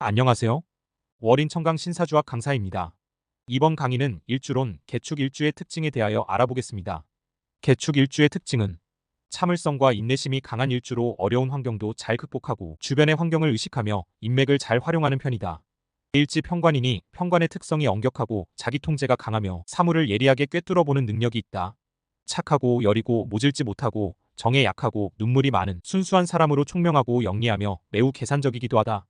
안녕하세요. 월인 청강 신사주학 강사입니다. 이번 강의는 일주론 개축 일주의 특징에 대하여 알아보겠습니다. 개축 일주의 특징은 참을성과 인내심이 강한 일주로 어려운 환경도 잘 극복하고 주변의 환경을 의식하며 인맥을 잘 활용하는 편이다. 일지 평관이니 평관의 특성이 엄격하고 자기 통제가 강하며 사물을 예리하게 꿰뚫어 보는 능력이 있다. 착하고 여리고 모질지 못하고 정에 약하고 눈물이 많은 순수한 사람으로 총명하고 영리하며 매우 계산적이기도 하다.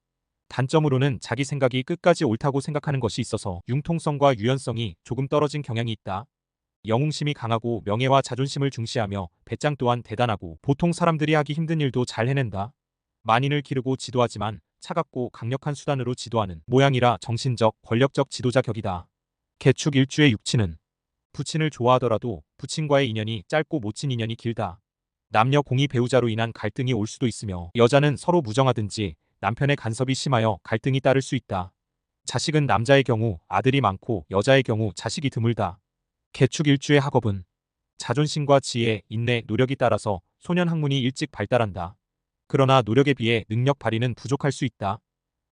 단점으로는 자기 생각이 끝까지 옳다고 생각하는 것이 있어서 융통성과 유연성이 조금 떨어진 경향이 있다. 영웅심이 강하고 명예와 자존심을 중시하며 배짱 또한 대단하고 보통 사람들이 하기 힘든 일도 잘 해낸다. 만인을 기르고 지도하지만 차갑고 강력한 수단으로 지도하는 모양이라 정신적, 권력적 지도자 격이다. 개축 일주의 육친은 부친을 좋아하더라도 부친과의 인연이 짧고 모친 인연이 길다. 남녀 공이 배우자로 인한 갈등이 올 수도 있으며 여자는 서로 무정하든지 남편의 간섭이 심하여 갈등이 따를 수 있다. 자식은 남자의 경우 아들이 많고 여자의 경우 자식이 드물다. 개축 일주의 학업은 자존심과 지혜, 인내, 노력이 따라서 소년 학문이 일찍 발달한다. 그러나 노력에 비해 능력 발휘는 부족할 수 있다.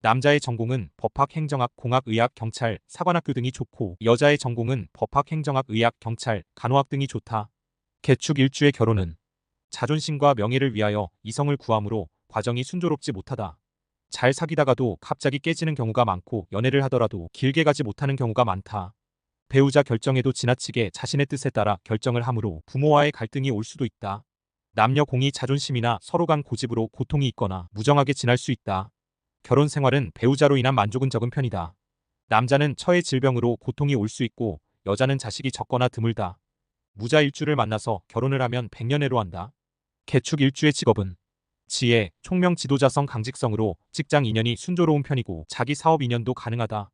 남자의 전공은 법학, 행정학, 공학, 의학, 경찰, 사관학교 등이 좋고 여자의 전공은 법학, 행정학, 의학, 경찰, 간호학 등이 좋다. 개축 일주의 결혼은 자존심과 명예를 위하여 이성을 구함으로 과정이 순조롭지 못하다. 잘 사귀다가도 갑자기 깨지는 경우가 많고 연애를 하더라도 길게 가지 못하는 경우가 많다. 배우자 결정에도 지나치게 자신의 뜻에 따라 결정을 함으로 부모와의 갈등이 올 수도 있다. 남녀 공이 자존심이나 서로 간 고집으로 고통이 있거나 무정하게 지날 수 있다. 결혼 생활은 배우자로 인한 만족은 적은 편이다. 남자는 처의 질병으로 고통이 올 수 있고 여자는 자식이 적거나 드물다. 무자 일주를 만나서 결혼을 하면 백년해로 한다. 개축 일주의 직업은 지혜, 총명 지도자성 강직성으로 직장 인연이 순조로운 편이고 자기 사업 인연도 가능하다.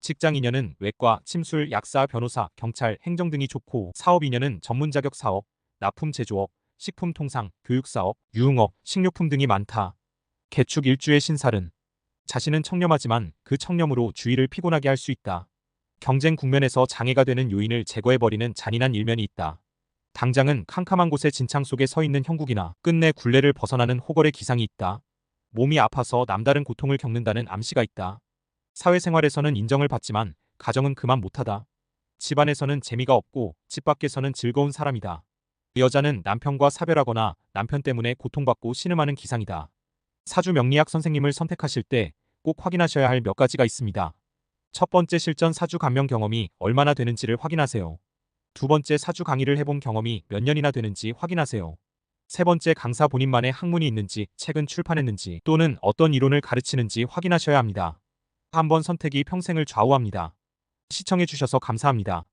직장 인연은 외과, 침술, 약사, 변호사, 경찰, 행정 등이 좋고 사업 인연은 전문 자격 사업, 납품 제조업, 식품 통상, 교육 사업, 유흥업, 식료품 등이 많다. 개축 일주의 신살은 자신은 청렴하지만 그 청렴으로 주위를 피곤하게 할 수 있다. 경쟁 국면에서 장애가 되는 요인을 제거해버리는 잔인한 일면이 있다. 당장은 캄캄한 곳에 진창 속에 서 있는 형국이나 끝내 굴레를 벗어나는 호걸의 기상이 있다. 몸이 아파서 남다른 고통을 겪는다는 암시가 있다. 사회생활에서는 인정을 받지만 가정은 그만 못하다. 집안에서는 재미가 없고 집 밖에서는 즐거운 사람이다. 여자는 남편과 사별하거나 남편 때문에 고통받고 신음하는 기상이다. 사주 명리학 선생님을 선택하실 때 꼭 확인하셔야 할 몇 가지가 있습니다. 첫 번째 실전 사주 감명 경험이 얼마나 되는지를 확인하세요. 두 번째 사주 강의를 해본 경험이 몇 년이나 되는지 확인하세요. 세 번째 강사 본인만의 학문이 있는지 책은 출판했는지 또는 어떤 이론을 가르치는지 확인하셔야 합니다. 한 번 선택이 평생을 좌우합니다. 시청해주셔서 감사합니다.